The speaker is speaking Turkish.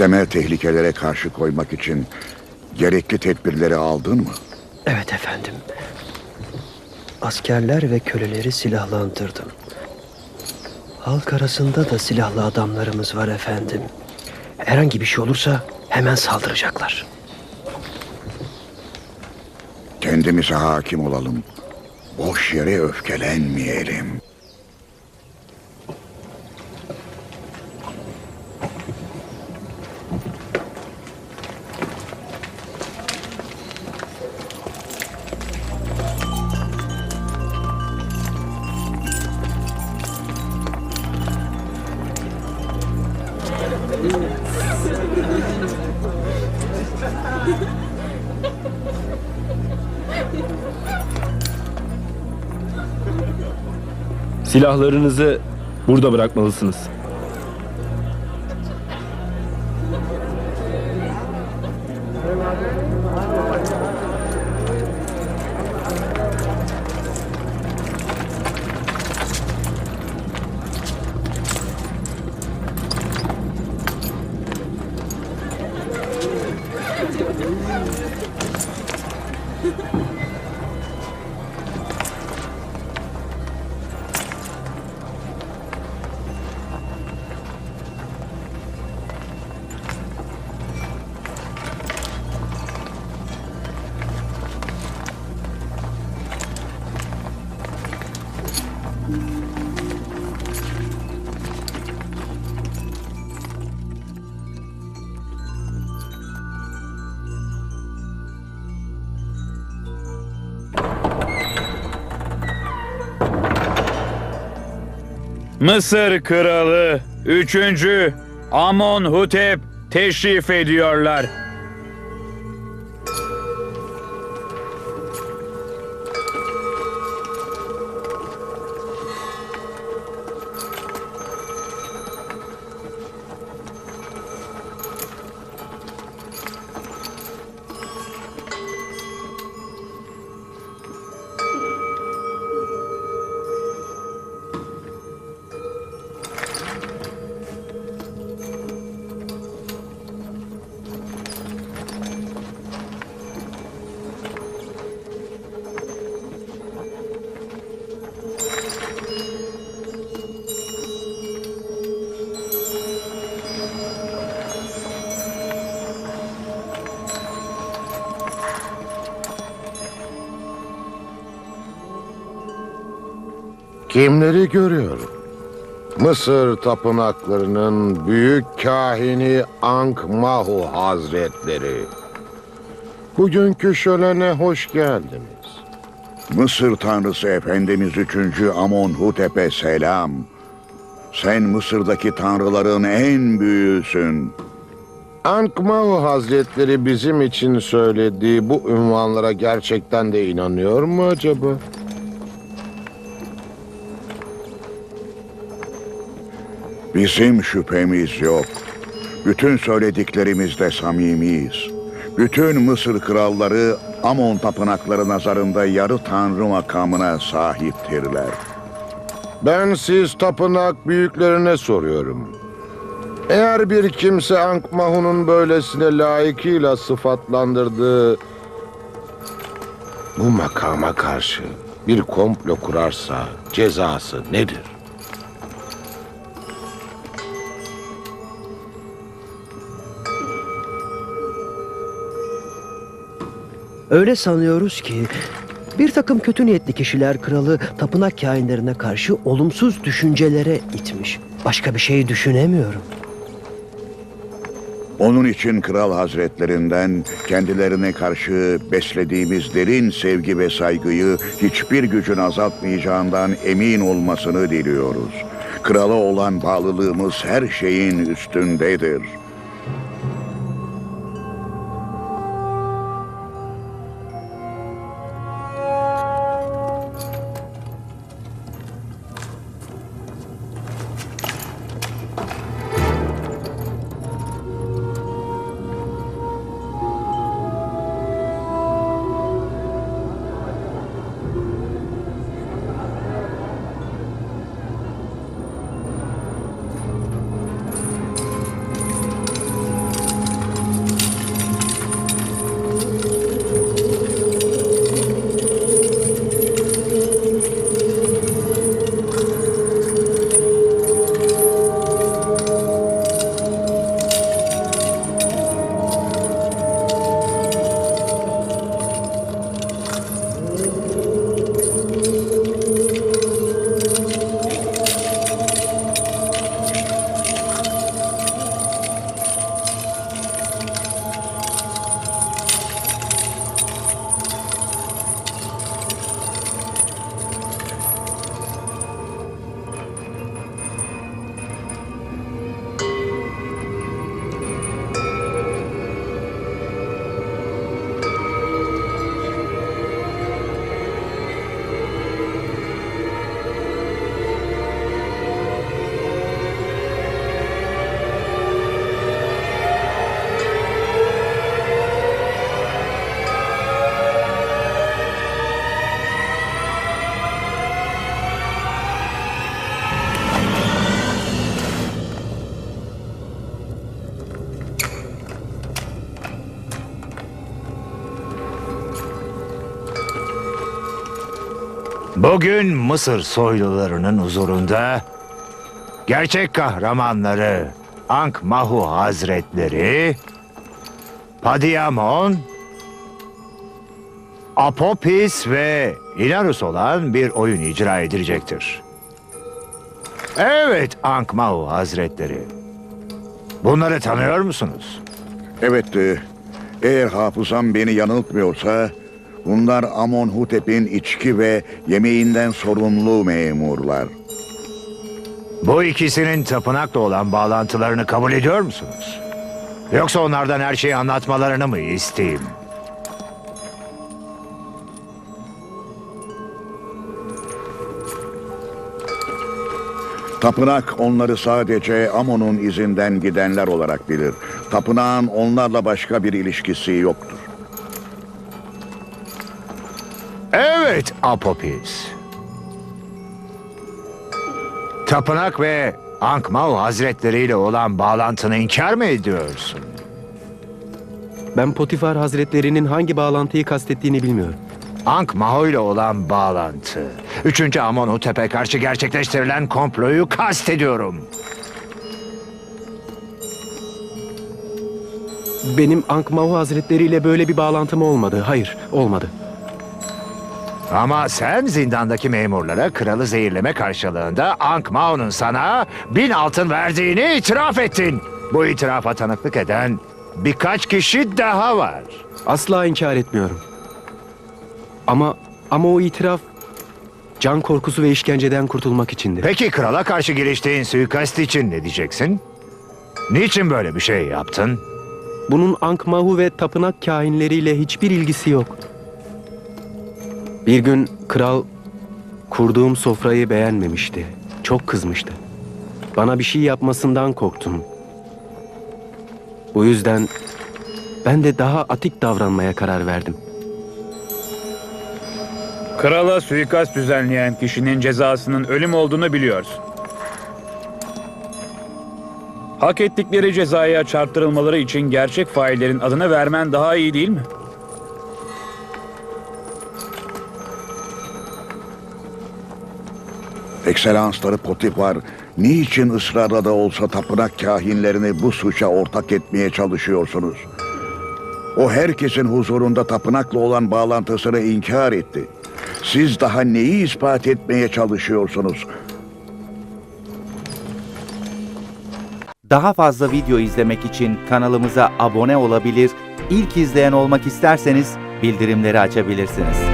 Muhtemel tehlikelere karşı koymak için gerekli tedbirleri aldın mı? Evet efendim. Askerler ve köleleri silahlandırdım. Halk arasında da silahlı adamlarımız var efendim. Herhangi bir şey olursa hemen saldıracaklar. Kendimize hakim olalım. Boş yere öfkelenmeyelim. Silahlarınızı burada bırakmalısınız. Mısır kralı 3. Amonhotep teşrif ediyorlar. Kimleri görüyorum? Mısır tapınaklarının büyük kahini Ankh-Mahu Hazretleri. Bugünkü şölene hoş geldiniz. Mısır tanrısı Efendimiz 3. Amonhotep'e selam. Sen Mısır'daki tanrıların en büyüğüsün. Ankh-Mahu Hazretleri bizim için söylediği bu ünvanlara gerçekten de inanıyor mu acaba? Bizim şüphemiz yok. Bütün söylediklerimizde samimiyiz. Bütün Mısır kralları Amon tapınakları nazarında yarı tanrı makamına sahiptirler. Ben siz tapınak büyüklerine soruyorum. Eğer bir kimse Ankh-Mahu'nun böylesine layıkıyla sıfatlandırdığı bu makama karşı bir komplo kurarsa cezası nedir? Öyle sanıyoruz ki bir takım kötü niyetli kişiler kralı tapınak kainlerine karşı olumsuz düşüncelere itmiş. Başka bir şey düşünemiyorum. Onun için kral hazretlerinden kendilerine karşı beslediğimiz derin sevgi ve saygıyı hiçbir gücün azaltmayacağından emin olmasını diliyoruz. Krala olan bağlılığımız her şeyin üstündedir. Bugün Mısır soylularının huzurunda gerçek kahramanları Ankh Mahu Hazretleri, Padiamon, Apopis ve Inarus olan bir oyun icra edilecektir. Evet Ankh Mahu Hazretleri. Bunları tanıyor musunuz? Evet, e, eğer hafızam beni yanıltmıyorsa bunlar Amonhotep'in içki ve yemeğinden sorumlu memurlar. Bu ikisinin tapınakla olan bağlantılarını kabul ediyor musunuz? Yoksa onlardan her şeyi anlatmalarını mı isteyeyim? Tapınak onları sadece Amon'un izinden gidenler olarak bilir. Tapınağın onlarla başka bir ilişkisi yoktur. Evet Apopis. Tapınak ve Ankmav hazretleriyle olan bağlantını inkar mı ediyorsun? Ben Potifar Hazretlerinin hangi bağlantıyı kastettiğini bilmiyorum. Ankmaho ile olan bağlantı. Üçüncü Amonhotep'e karşı gerçekleştirilen komployu kastediyorum. Benim Ankh-Mahu Hazretleri ile böyle bir bağlantım olmadı. Hayır, olmadı. Ama sen zindandaki memurlara kralı zehirleme karşılığında Ankh-Mao'nun sana bin altın verdiğini itiraf ettin. Bu itirafa tanıklık eden birkaç kişi daha var. Asla inkar etmiyorum. Ama ama o itiraf can korkusu ve işkenceden kurtulmak içindi. Peki krala karşı giriştiğin suikast için ne diyeceksin? Niçin böyle bir şey yaptın? Bunun Ankh-Mahu ve tapınak kahinleriyle hiçbir ilgisi yok. Bir gün kral kurduğum sofrayı beğenmemişti. Çok kızmıştı. Bana bir şey yapmasından korktum. Bu yüzden ben de daha atik davranmaya karar verdim. Krala suikast düzenleyen kişinin cezasının ölüm olduğunu biliyorsun. Hak ettikleri cezaya çarptırılmaları için gerçek faillerin adını vermen daha iyi değil mi? Ekselansları Potifar, niçin ısrarla da olsa tapınak kahinlerini bu suça ortak etmeye çalışıyorsunuz? O herkesin huzurunda tapınakla olan bağlantısını inkar etti. Siz daha neyi ispat etmeye çalışıyorsunuz? Daha fazla video izlemek için kanalımıza abone olabilir, ilk izleyen olmak isterseniz bildirimleri açabilirsiniz.